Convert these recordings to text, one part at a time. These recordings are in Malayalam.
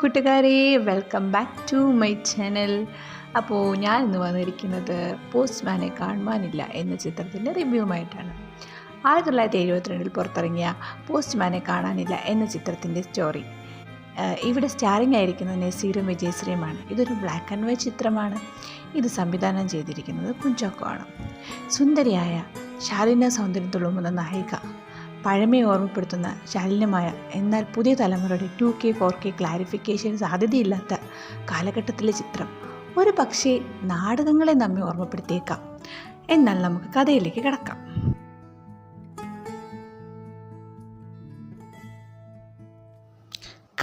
കൂട്ടുകാരെ welcome back to my channel അപ്പോൾ ഞാൻ ഇന്ന് വന്നിരിക്കുന്നത് പോസ്റ്റ്മാനെ കാണുവാനില്ല എന്ന ചിത്രത്തിന്റെ റിവ്യൂമായിട്ടാണ് ആയിരത്തി തൊള്ളായിരത്തി എഴുപത്തിരണ്ടിൽ പുറത്തിറങ്ങിയ പോസ്റ്റ്മാനെ കാണാനില്ല എന്ന ചിത്രത്തിന്റെ സ്റ്റോറി ഇവിടെ സ്റ്റാറിംഗ് ആയിരിക്കുന്നത് നസീറും വിജയശ്രീയുമാണ്. ഇതൊരു ബ്ലാക്ക് ആൻഡ് വൈറ്റ് ചിത്രമാണ്. ഇത് സംവിധാനം ചെയ്തിരിക്കുന്നത് കുഞ്ചാക്കോ ആണ്. സുന്ദരിയായ ശാലിന സൗന്ദര്യം തുളുമ്പുന്ന നായിക പഴമയെ ഓർമ്മപ്പെടുത്തുന്ന ശാലീനമായ എന്നാൽ പുതിയ തലമുറയുടെ two K four K clarification സാധ്യതയില്ലാത്ത കാലഘട്ടത്തിലെ ചിത്രം. ഒരു പക്ഷേ നാടകങ്ങളെ നമ്മെ ഓർമ്മപ്പെടുത്തിയേക്കാം. എന്നാൽ നമുക്ക് കഥയിലേക്ക് കിടക്കാം.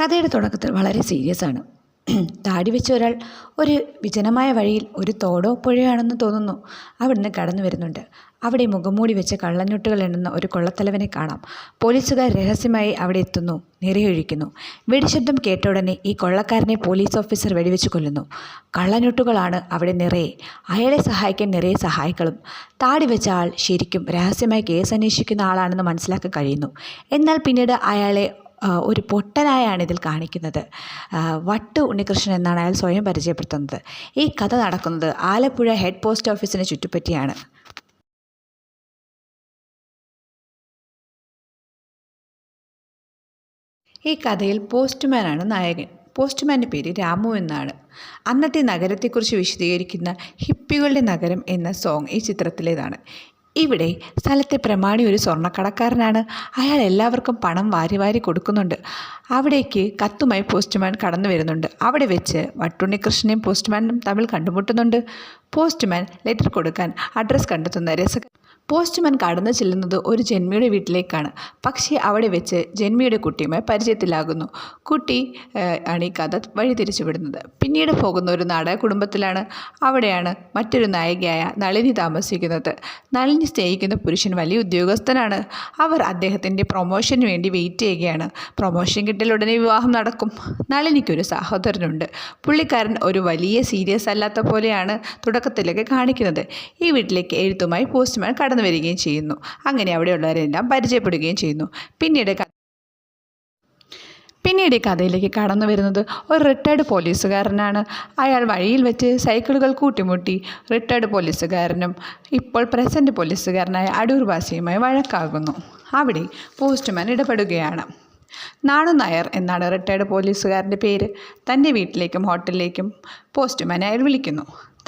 കഥയുടെ തുടക്കത്തിൽ വളരെ സീരിയസ് ആണ്. താടി വെച്ച ഒരാൾ ഒരു വിജനമായ വഴിയിൽ ഒരു തോടോ പുഴയോ ആണെന്ന് തോന്നുന്നു. അവിടുന്ന് കടന്നു വരുന്നുണ്ട്. അവിടെ മുഖംമൂടി വെച്ച് കള്ളഞ്ഞൊട്ടുകൾ എണ്ണുന്ന ഒരു കൊള്ളത്തലവനെ കാണാം. പോലീസുകാർ രഹസ്യമായി അവിടെ എത്തുന്നു. നിറയൊഴിക്കുന്നു. വെടിശബ്ദം കേട്ട ഉടനെ ഈ കൊള്ളക്കാരനെ പോലീസ് ഓഫീസർ വെടിവെച്ച് കൊല്ലുന്നു. കള്ളഞ്ഞൊട്ടുകളാണ് അവിടെ നിറയെ. അയാളെ സഹായിക്കാൻ നിറയെ സഹായികളും. താടി വെച്ച ആൾ ശരിക്കും രഹസ്യമായി കേസ് അന്വേഷിക്കുന്ന ആളാണെന്ന് മനസ്സിലാക്കാൻ കഴിയുന്നു. എന്നാൽ പിന്നീട് അയാളെ ഒരു പൊട്ടനായാണ് ഇതിൽ കാണിക്കുന്നത്. വട്ട് ഉണ്ണികൃഷ്ണൻ എന്നാണ് അയാൾ സ്വയം പരിചയപ്പെടുത്തുന്നത്. ഈ കഥ നടക്കുന്നത് ആലപ്പുഴ ഹെഡ് പോസ്റ്റ് ഓഫീസിനെ ചുറ്റിപ്പറ്റിയാണ്. ഈ കഥയിൽ പോസ്റ്റ്മാനാണ് നായകൻ. പോസ്റ്റ്മാന്റെ പേര് രാമു എന്നാണ്. അന്നത്തെ നഗരത്തെക്കുറിച്ച് വിശദീകരിക്കുന്ന ഹിപ്പികളുടെ നഗരം എന്ന സോങ് ഈ ചിത്രത്തിലേതാണ്. ഇവിടെ സ്ഥലത്തെ പ്രമാണി ഒരു സ്വർണക്കടക്കാരനാണ്. അയാൾ എല്ലാവർക്കും പണം വാരി വാരി കൊടുക്കുന്നുണ്ട്. അവിടേക്ക് കത്തുമായി പോസ്റ്റ്മാൻ കടന്നു വരുന്നുണ്ട്. അവിടെ വെച്ച് വട്ടുണ്ണികൃഷ്ണനെയും പോസ്റ്റ്മാനും തമ്മിൽ കണ്ടുമുട്ടുന്നുണ്ട്. പോസ്റ്റ്മാൻ ലെറ്റർ കൊടുക്കാൻ അഡ്രസ്സ് കണ്ടെത്തുന്ന രസ പോസ്റ്റ്മാൻ കടന്നു ചെല്ലുന്നത് ഒരു ജന്മിയുടെ വീട്ടിലേക്കാണ്. പക്ഷേ അവിടെ വെച്ച് ജന്മിയുടെ കുട്ടിയുമായി പരിചയത്തിലാകുന്നു. കുട്ടി ആണ് ഈ കഥ വഴിതിരിച്ചുവിടുന്നത് പിന്നീട് പോകുന്ന ഒരു നാടക കുടുംബത്തിലാണ് അവിടെയാണ് മറ്റൊരു നായികയായ നളിനി താമസിക്കുന്നത്. നളിനി സ്നേഹിക്കുന്ന പുരുഷൻ വലിയ ഉദ്യോഗസ്ഥനാണ്. അവർ അദ്ദേഹത്തിന്റെ പ്രൊമോഷന് വേണ്ടി വെയിറ്റ് ചെയ്യുകയാണ്. പ്രൊമോഷൻ കിട്ടിയാൽ ഉടനെ വിവാഹം നടക്കും. നളിനിക്കൊരു സഹോദരനുണ്ട്. പുള്ളിക്കാരൻ ഒരു വലിയ സീരിയസ് അല്ലാത്ത പോലെയാണ് തുടക്കത്തിലൊക്കെ കാണിക്കുന്നത്. ഈ വീട്ടിലേക്ക് എഴുത്തുമായി പോസ്റ്റ്മാൻ കടന്നു വരികയും ചെയ്യുന്നു. അങ്ങനെ അവിടെയുള്ളവരെല്ലാം പരിചയപ്പെടുകയും ചെയ്യുന്നു. പിന്നീട് പിന്നീട് ഈ കഥയിലേക്ക് കടന്നു വരുന്നത് ഒരു റിട്ടയർഡ് പോലീസുകാരനാണ്. അയാൾ വഴിയിൽ വെച്ച് സൈക്കിളുകൾ കൂട്ടിമുട്ടി. റിട്ടയർഡ് പോലീസുകാരനും ഇപ്പോൾ പ്രസന്റ് പോലീസുകാരനായ അടൂർ ബാസിയുമായി വഴക്കാകുന്നു. അവിടെ പോസ്റ്റ്മാൻ ഇടപെടുകയാണ്. നാണു നായർ എന്നാണ് റിട്ടയർഡ് പോലീസുകാരന്റെ പേര്. തന്റെ വീട്ടിലേക്കും ഹോട്ടലിലേക്കും പോസ്റ്റ്മാൻ അയാൾ വിളിക്കുന്നു.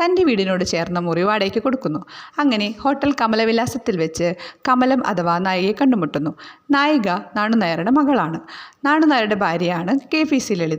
തന്റെ വീടിനോട് ചേർന്ന മുറി വാടകയ്ക്ക് കൊടുക്കുന്നു. അങ്ങനെ ഹോട്ടൽ കമലവിലാസത്തിൽ വെച്ച് കമലം അഥവാ നായികയെ കണ്ടുമുട്ടുന്നു. നായിക നാണുനായരുടെ മകളാണ്. നാണുനായരുടെ ഭാര്യയാണ് കെ പി സി ലളിത.